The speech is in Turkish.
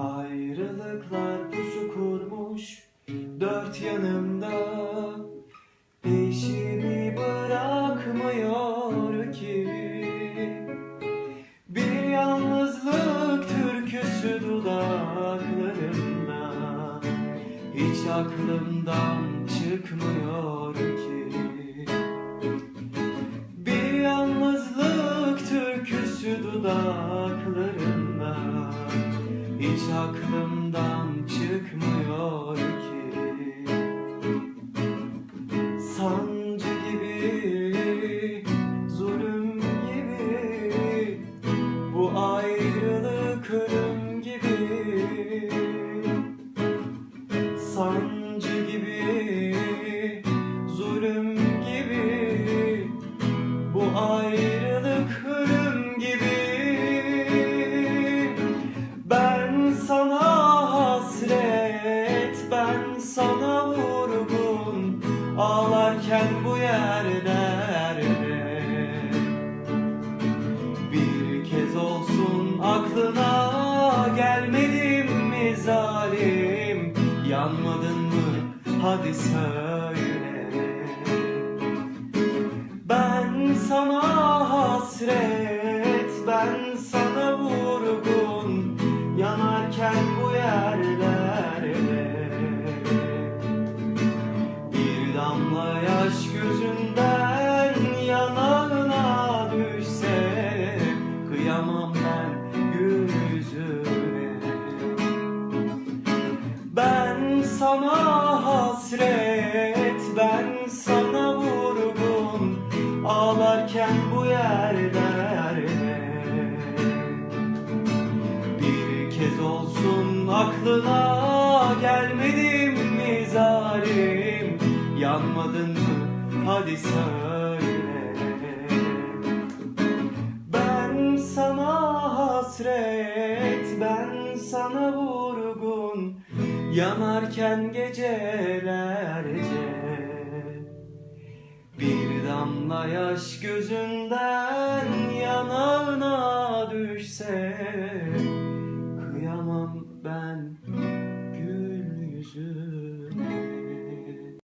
Ayrılıklar pusu kurmuş dört yanımda. Peşimi bırakmıyor ki. Bir yalnızlık türküsü dudaklarımda. Hiç aklımdan çıkmıyor ki. Bir yalnızlık türküsü dudaklarımda Hiç aklımdan çıkmıyor ki. Sancı gibi, zulüm gibi Bu ayrılık ölüm gibi. Sancı bu yerlerde. Bir kez olsun aklına gelmedim mi zalim? Yanmadın mı? Hadi söyle yaş gözünden yanağına düşse Kıyamam ben yüzüne Ben sana hasret, ben sana vurgun Ağlarken bu yerlerde bir kez olsun aklına Utanmadın mı? Hadi söyle. Ben sana hasret Ben sana vurgun. Yanarken gecelerce Bir damla yaş gözünden Yanağına düşse Kıyamam ben gül yüzü